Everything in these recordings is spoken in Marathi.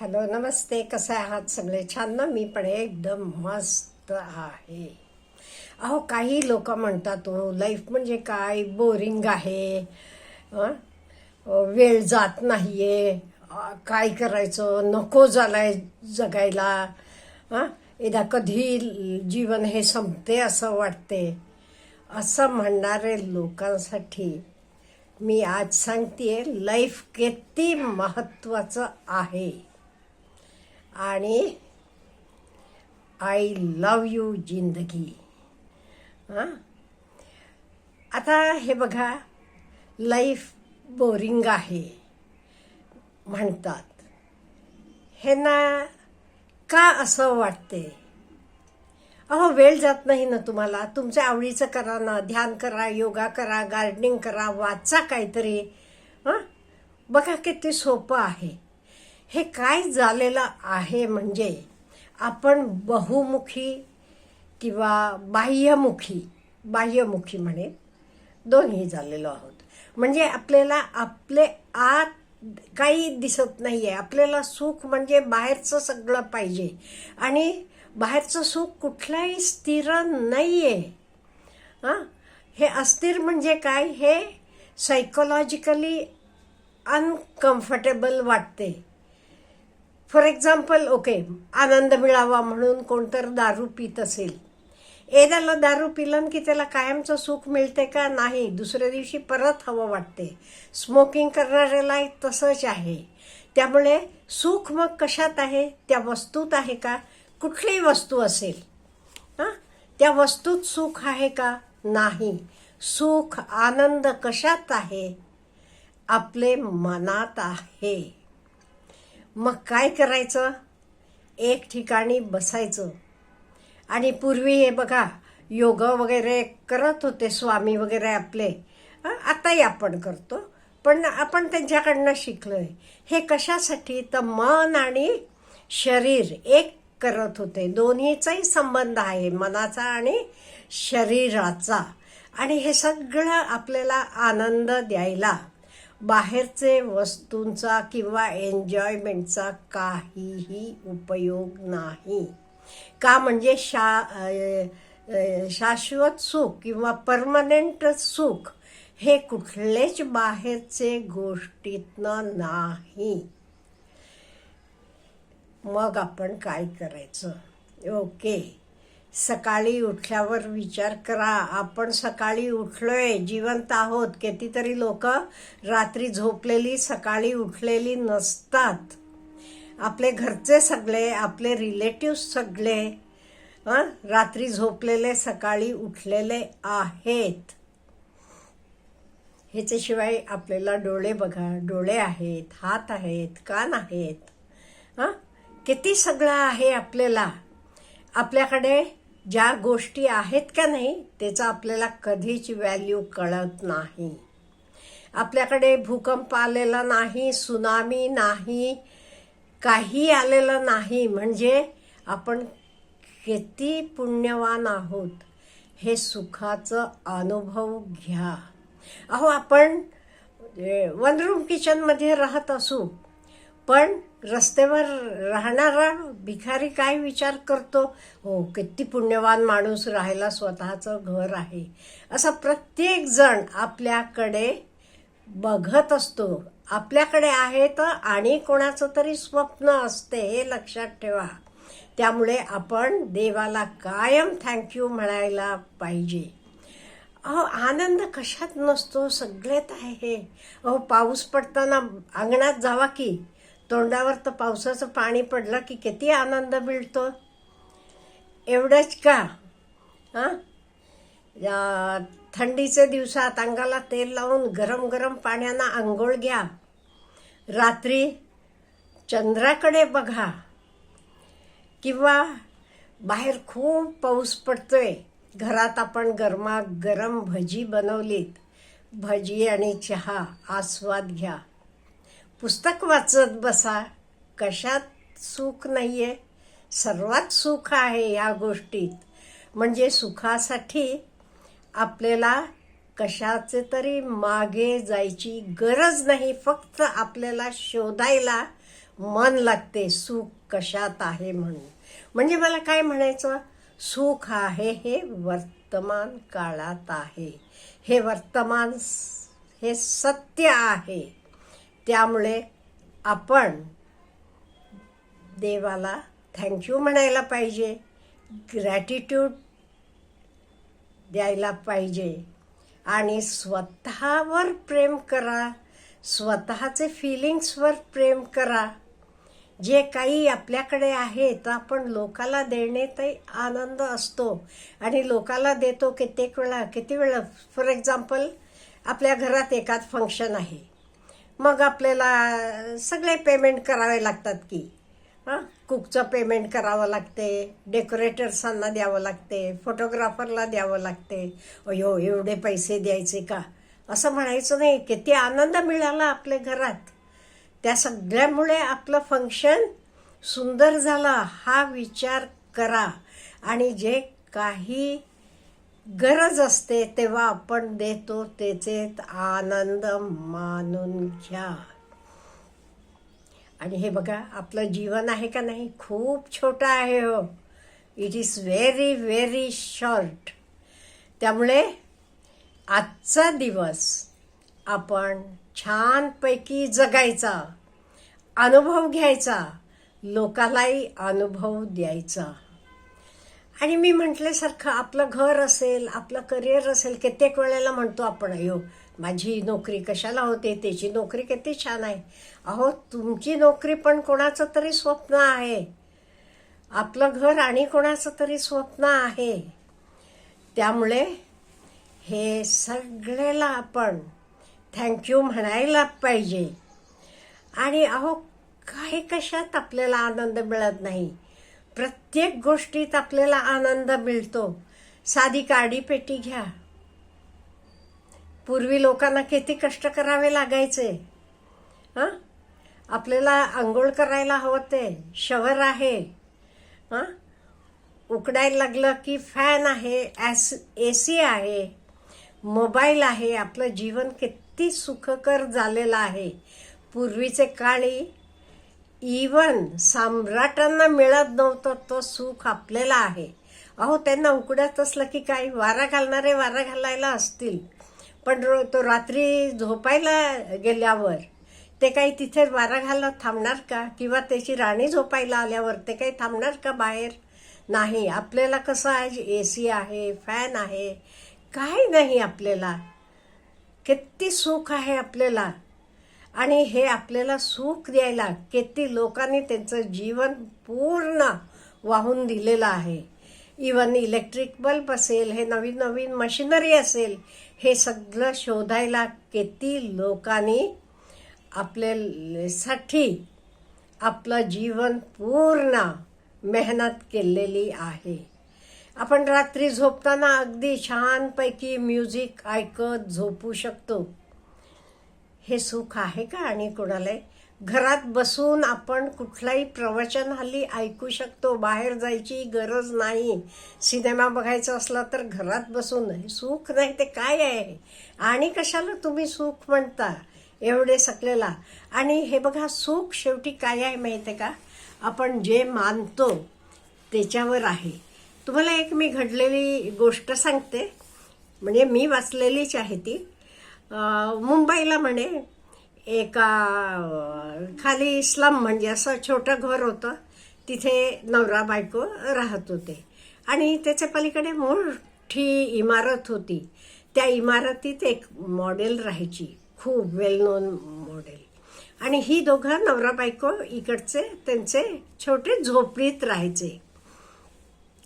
हॅलो नमस्ते कसे आहात सगळे? छान ना? मी पण एकदम मस्त आहे. अहो काही लोक म्हणतात हो लाईफ म्हणजे काय? बोरिंग आहे. वेळ जात नाही आहे काय करायचं? नको झालंय जगायला. हं? एकदा कधी जीवन हे संपते असं वाटते. असं म्हणणारे लोकांसाठी मी आज सांगते लाईफ किती महत्त्वाचं आहे. आणि आय लव यू जिंदगी. हां? आता हे बघा लाईफ बोरिंग आहे म्हणतात. हे ना का असं वाटते? अहो वेळ जात नाही ना तुम्हाला. तुमच्या आवडीचं करा ना. ध्यान करा योगा करा गार्डनिंग करा वाचा काहीतरी. हां? बघा किती सोपं आहे. हे काय झालेलं आहे म्हणजे आपण बहुमुखी किंवा बाह्यमुखी बाह्यमुखी म्हणे दोन्ही झालेलो आहोत. म्हणजे आपल्याला आपले आत काही दिसत नाही आहे आपल्याला सुख म्हणजे बाहेरचं सगळं पाहिजे. आणि बाहेरचं सुख कुठलाही स्थिर नाही आहे हां? हे अस्थिर म्हणजे काय? हे सायकोलॉजिकली अनकम्फर्टेबल वाटते. फॉर एक्झाम्पल ओके आनंद मिळावा म्हणून कोणतर दारू पित असेल. एदाला दारू पिलं की त्याला कायमचं सुख मिळते का? नाही. दुसऱ्या दिवशी परत हवं वाटते. स्मोकिंग करणाऱ्याला तसंच आहे. त्यामुळे सुख मग कशात आहे? त्या वस्तूत आहे का? कुठलीही वस्तू असेल. हां? त्या वस्तूत सुख आहे का? नाही. सुख आनंद कशात आहे? आपले मनात आहे. मग काय करायचं? एक ठिकाणी बसायचं. आणि पूर्वी हे बघा योग वगैरे करत होते स्वामी वगैरे आपले. आताही आपण करतो. पण आपण त्यांच्याकडनं शिकलोय. हे कशासाठी? तर मन आणि शरीर एक करत होते. दोन्हीचाही संबंध आहे मनाचा आणि शरीराचा. आणि हे सगळं आपल्याला आनंद द्यायला बाहेरचे वस्तूंचा किंवा एन्जॉयमेंटचा काहीही उपयोग नाही. का म्हणजे शा शाश्वत सुख किंवा परमनंट सुख हे कुठलेच बाहेरचे गोष्टीतनं नाही. मग आपण काय करायचं? ओके. सकाळी उठल्यावर विचार करा. आपण सकाळी उठलोय जिवंत आहोत. कितीतरी लोक रात्री झोपलेली सकाळी उठलेली नसतात. आपले घरचे सगळे आपले रिलेटिव्ह सगळे रात्री झोपलेले सकाळी उठलेले आहेत. ह्याच्याशिवाय आपल्याला डोळे बघा डोळे आहेत हात आहेत कान आहेत. हां किती सगळं आहे आपल्याला. आपल्याकडे ज्या गोष्टी आहेत का नाही त्याचा आपल्याला कधीच व्हॅल्यू कळत नाही. आपल्याकडे भूकंप आलेला नाही सुनामी नाही काही आलेलं नाही. म्हणजे आपण किती पुण्यवान आहोत हे सुखाचं अनुभव घ्या. अहो आपण वन रूम किचनमध्ये राहत असू पण रस्त्यावर राहणारा भिकारी काय विचार करतो? हो किती पुण्यवान माणूस राहायला स्वतःचं घर आहे. असा प्रत्येक जण आपल्याकडे बघत असतो. आपल्याकडे आहे तर आणि कोणाचं तरी स्वप्न असते हे लक्षात ठेवा. त्यामुळे आपण देवाला कायम थँक्यू म्हणायला पाहिजे. अहो आनंद कशात नसतो? सगळ्यात आहे अहो पाऊस पडताना अंगणात जावा की? तोंडावर तर पावसाचं पाणी पडलं की किती आनंद मिळतो? एवढंच का? हां? थंडीच्या दिवसात अंगाला तेल लावून गरम गरम पाण्यानं आंघोळ घ्या. रात्री चंद्राकडे बघा. किंवा बाहेर खूप पाऊस पडतोय. घरात आपण गरमा गरम भजी बनवलीत. भजी आणि चहा आस्वाद घ्या. पुस्तक वाचत बसा. कशात सुख नाही आहे सर्वात सुख आहे या गोष्टीत. म्हणजे सुखासाठी आपल्याला कशाचे तरी मागे जायची गरज नाही. फक्त आपल्याला शोधायला मन लागते सुख कशात आहे म्हणून. म्हणजे मला काय म्हणायचं? सुख आहे हे वर्तमान काळात आहे. हे वर्तमान हे सत्य आहे. त्यामुळे आपण देवाला थँक्यू म्हणायला पाहिजे ग्रॅटिट्यूड द्यायला पाहिजे आणि स्वतःवर प्रेम करा स्वतःचे फिलिंग्सवर प्रेम करा. जे काही आपल्याकडे आहे तर आपण लोकाला देण्यातही आनंद असतो. आणि लोकाला देतो कित्येक वेळा किती वेळा? फॉर एक्झाम्पल आपल्या घरात एकाच फंक्शन आहे. मग आपल्याला सगळे पेमेंट करावे लागतात की. हां? कुकचं पेमेंट करावं लागते डेकोरेटर्सांना द्यावं लागते फोटोग्राफरला द्यावं लागते. अयो एवढे पैसे द्यायचे का? असं म्हणायचं नाही किती आनंद मिळाला आपल्या घरात. त्या सगळ्यामुळे आपलं फंक्शन सुंदर झाला हा विचार करा. आणि जे काही गरज असते तेव्हा आपण देतो त्याचे आनंद मानून घ्या. आणि हे बघा आपलं जीवन आहे का नाही? खूप छोटं आहे हो. It is very very short त्यामुळे आजचा दिवस आपण छानपैकी जगायचा अनुभव घ्यायचा लोकालाही अनुभव द्यायचा. आणि मी म्हटल्यासारखं आपलं घर असेल आपलं करिअर असेल कित्येक वेळेला म्हणतो आपण अयो माझी नोकरी कशाला होते? त्याची नोकरी किती छान आहे. अहो तुमची नोकरी पण कोणाचं तरी स्वप्न आहे. आपलं घर आणि कोणाचं तरी स्वप्न आहे. त्यामुळे हे सगळ्याला आपण थँक्यू म्हणायला पाहिजे. आणि अहो काही कशात आपल्याला आनंद मिळत नाही. प्रत्येक गोष्टीत आपल्याला आनंद मिळतो. साधी काडी पेटी घ्या. पूर्वी लोकांना किती कष्ट करावे लागायचे? हां? आपल्याला आंघोळ करायला हवं ते. शवर आहे. हां? उकडायला लागलं की फॅन आहे ॲस ए सी आहे मोबाईल आहे. आपलं जीवन किती सुखकर झालेलं आहे. पूर्वीचे काळी इवन सम्राटांना मिळत नव्हतं तो सुख आपल्याला आहे. अहो त्यांना उकडत असलं की काय? वारा घालणारे वारा घालायला असतील. पण रो तो रात्री झोपायला गेल्यावर ते काही तिथे वारा घालत थांबणार का? किंवा त्याची राणी झोपायला आल्यावर ते काही थांबणार का बाहेर? नाही आपल्याला कसं आहे ए सी आहे फॅन आहे? काही नाही आपल्याला. किती सुख आहे आपल्याला. आणि हे आपल्याला सुख द्यायला किती लोकांनी त्यांचं जीवन पूर्ण वाहून दिलेलं आहे. इवन इलेक्ट्रिक बल्ब असेल हे नवीन नवीन मशिनरी असेल हे सगळं शोधायला किती लोकांनी आपल्यासाठी आपलं जीवन पूर्ण मेहनत केलेली आहे. आपण रात्री झोपताना अगदी छानपैकी म्युझिक ऐकत झोपू शकतो. हे सुख आहे का? आणि कोणाला घरात बसून आपण कुठलाही प्रवचन हल्ली ऐकू शकतो. बाहेर जायची गरज नाही. सिनेमा बघायचा असला तर घरात बसून सुख नाही ते काय आहे? आणि कशाला तुम्ही सुख म्हणता? एवढे सकलेला आणि हे बघा सुख शेवटी काय आहे माहिती आहे का? आपण जे मानतो त्याच्यावर आहे. तुम्हाला एक मी घडलेली गोष्ट सांगते. म्हणजे मी वाचलेलीच आहे ती. मुंबईला म्हणे एका खाली स्लम म्हणजे असं छोटं घर होतं. तिथे नवरा बायको राहत होते. आणि त्याच्या पलीकडे मोठी इमारत होती. त्या इमारतीत एक मॉडेल राहायची खूप वेल नोन मॉडेल. आणि ही दोघं नवरा बायको इकडचे त्यांचे छोटे झोपडीत राहायचे.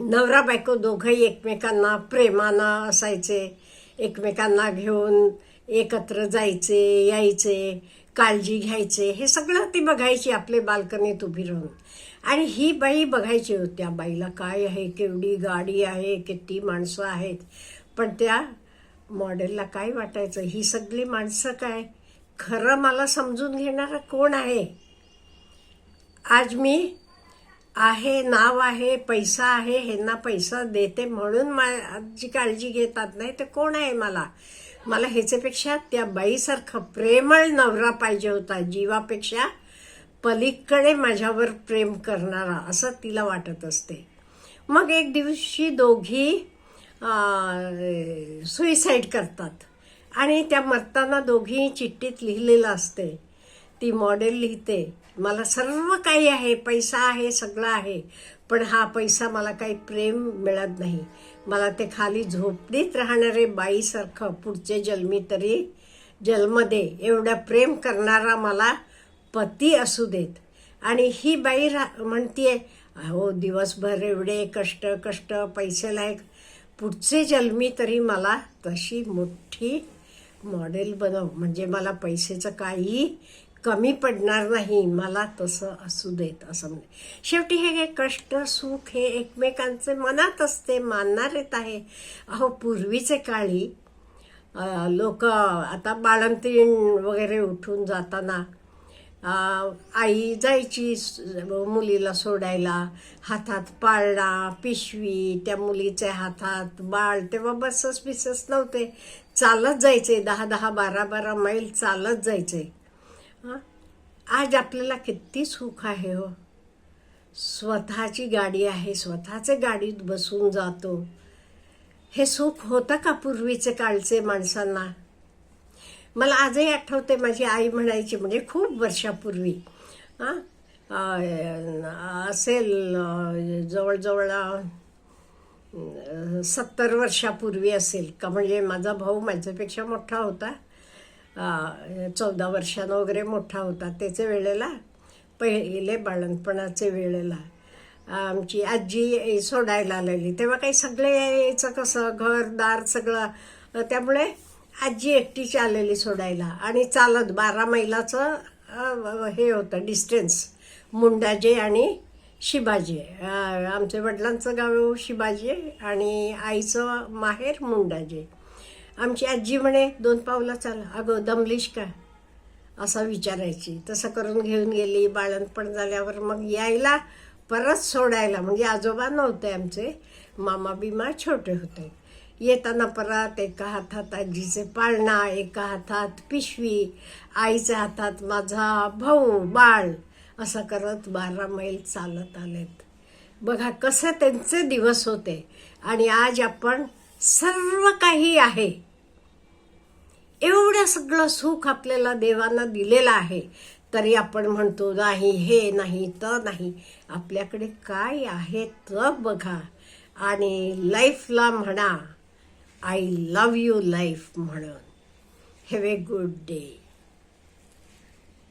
नवरा बायको दोघंही एकमेकांना प्रेमानं असायचे एकमेकांना घेऊन एकत्र जायचे यायचे काळजी घ्यायचे हे सगळं ती बघायची आपले बाल्कनीत उभी राहून. आणि ही बाई बघायची होती त्या बाईला काय आहे केवढी गाडी आहे किती माणसं आहेत? पण त्या मॉडेलला काय वाटायचं ही सगळी माणसं काय? खरं मला समजून घेणारं कोण आहे? आज मी आहे नाव आहे पैसा आहे ह्यांना पैसा देते म्हणून माझी काळजी घेतात नाही तर कोण आहे मला? मला ह्याच्यापेक्षा त्या बाईसारखं प्रेमळ नवरा पाहिजे होता जीवापेक्षा पलीकडे माझ्यावर प्रेम करणारा असं तिला वाटत असते. मग एक दिवशी दोघी सुईसाईड करतात. आणि त्या मरताना दोघी चिठ्ठीत लिहिलेलं असते. ती मॉडेल लिहिते मला सर्व काही आहे पैसा आहे सगळं आहे. पण हा पैसा मला काही प्रेम मिळत नाही. मला ते खाली झोपडीत राहणारे बाईसारखं पुढचे जन्मी तरी जन्म दे एवढं प्रेम करणारा मला पती असू देत. आणि ही बाई रा म्हणतीये हो दिवसभर एवढे कष्ट कष्ट पैसे लायक पुढचे जन्मी तरी मला तशी मोठी मॉडेल बनव. म्हणजे मला पैसेचं काही कमी पडणार नाही मला तसं असू देत असं म्हणजे शेवटी हे हे कष्ट सुख हे एकमेकांचे मनात असते मानणारेत आहे. अहो पूर्वीचे काळी लोक आता बाळंतीण वगैरे उठून जाताना आई जायची मुलीला सोडायला हातात पाळणा पिशवी त्या मुलीच्या हातात बाळ तेव्हा बसस बिसस नव्हते. चालत जायचे दहा दहा बारा बारा मैल चालत जायचे. आज आपल्याला किती सुख आहे हो. स्वतःची गाडी आहे स्वतःचे गाडीत बसून जातो. हे सुख होतं का पूर्वीचे काळचे माणसांना? मला आजही आठवते माझी आई म्हणायची म्हणजे खूप वर्षापूर्वी. हां? असेल जवळजवळ सत्तर वर्षापूर्वी असेल का म्हणजे माझा भाऊ माझ्यापेक्षा मोठा होता. चौदा वर्षानं वगैरे मोठा होता त्याच्या वेळेला पहिले बाळणपणाचे वेळेला. आमची आजी सोडायला आलेली. तेव्हा काही सगळे यायचं कसं घरदार सगळं. त्यामुळे आजी एकटीची आलेली सोडायला. आणि चालत बारा मैलाचं हे होतं डिस्टन्स मुंडाजे आणि शिबाजी. आमच्या वडिलांचं गाव शिबाजी आणि आईचं माहेर मुंडाजे. आमची आजी म्हणे दोन पावलं चाल. अगं दमलीश का? असं विचारायची. तसं करून घेऊन गेली. बाळणपण झाल्यावर मग यायला परत सोडायला. म्हणजे आजोबा नव्हते आमचे. मामा बिमा छोटे होते. येताना परत एका हातात आजीचे पाळणा एका हातात पिशवी आईच्या हातात माझा भाऊ बाळ असं करत बारा मैल चालत आलेत. बघा कसे त्यांचे दिवस होते. आणि आज आपण सर्व काही आहे. एवढं सगळं सुख आपल्याला देवानं दिलेलं आहे. तरी आपण म्हणतो नाही हे नाही तर नाही. आपल्याकडे काय आहे तर बघा. आणि लाईफला म्हणा आय लव्ह यू लाईफ म्हणून. Have a good day